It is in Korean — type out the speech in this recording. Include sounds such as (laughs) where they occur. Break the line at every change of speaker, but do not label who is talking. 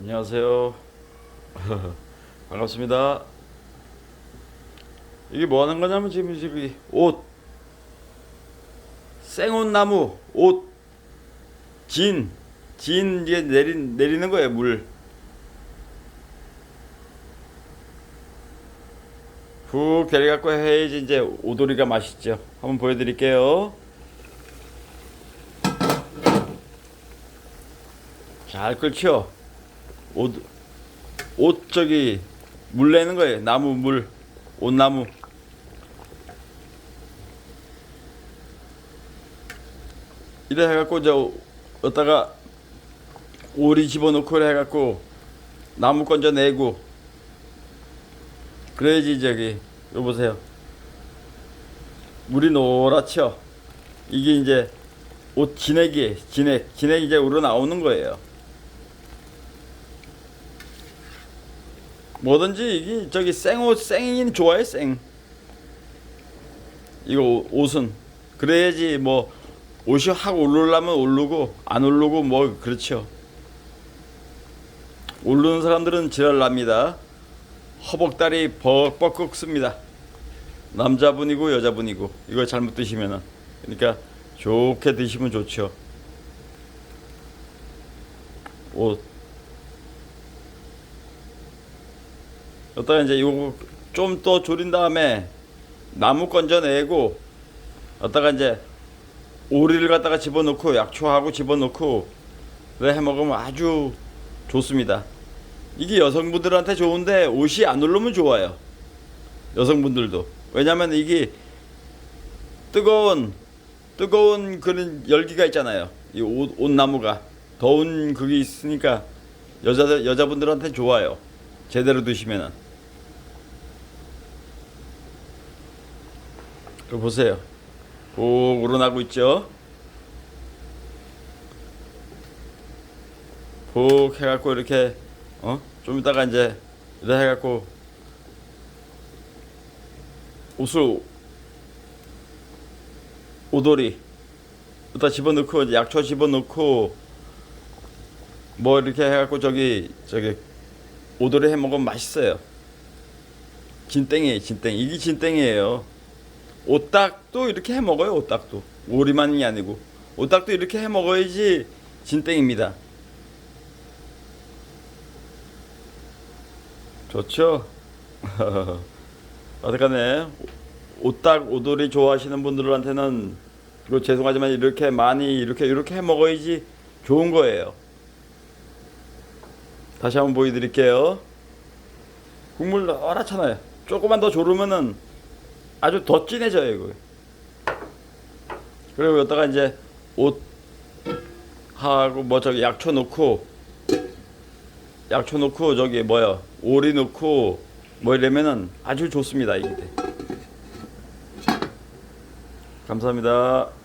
안녕하세요. (laughs) 반갑습니다. 이게 뭐 하는 거냐면 지금 집이 옷, 생옷 나무, 옷, 진, 진 이게 내리, 내리는 거예요, 물. 훅 내려갖고 해야지 이제 오돌이가 맛있죠. 한번 보여드릴게요. 잘 끓죠? 옷, 옷 저기 물 내는 거예요. 나무 물, 옷나무. 이래 해갖고 저 어디다가 오리 집어넣고 그래 해갖고 나무 건져 내고 그래야지 저기 요 보세요. 물이 노랗죠. 이게 이제 옷 진액이 진액 진액 이제 우러 나오는 거예요. 뭐든지 이게 저기 생옷 생인 좋아해 생. 이거 옷- 옷은 그래야지 뭐 옷이 확 오르려면 오르고 안 오르고 뭐 그렇죠. 오르는 사람들은 지랄납니다. 허벅다리 벅벅 꺾습니다. 남자분이고 여자분이고 이거 잘못 드시면은 그러니까 좋게 드시면 좋죠. 옷 여기다가 이제 이거 좀 더 졸인 다음에 나무 건져내고 여기다가 이제 오리를 갖다가 집어넣고 약초하고 집어넣고 그래 해 먹으면 아주 좋습니다. 이게 여성분들한테 좋은데 옷이 안 오르면 좋아요. 여성분들도 왜냐면 이게 뜨거운 뜨거운 그런 열기가 있잖아요. 이 옷, 옷나무가 더운 그게 있으니까 여자들 여자분들한테 좋아요. 제대로 드시면은. 그 보세요. 오 우러나고 있죠. 푹 해갖고 이렇게 어 좀 이따가 이제 이래 해갖고 옷을 오돌이 여기다 집어넣고 이제 약초 집어넣고 뭐 이렇게 해갖고 저기 저기 오돌이 해 먹으면 맛있어요. 진땡이에요, 진땡. 이게 진땡이에요. 오딱도 이렇게 해 먹어요, 오딱도. 오리만이 아니고 오딱도 이렇게 해 먹어야지 진땡입니다. 좋죠? (laughs) 어떡하네. 오딱 오돌이 좋아하시는 분들한테는 그리고 죄송하지만 이렇게 많이 이렇게 이렇게 해 먹어야지 좋은 거예요. 다시 한번 보여드릴게요. 국물 노랗잖아요. 조금만 더 졸으면은 아주 더 진해져요 이거. 그리고 여기다가 이제 옷 하고 뭐 저기 약초 넣고 약초 넣고 저기 뭐야 오리 넣고 뭐 이러면은 아주 좋습니다 이게. 감사합니다.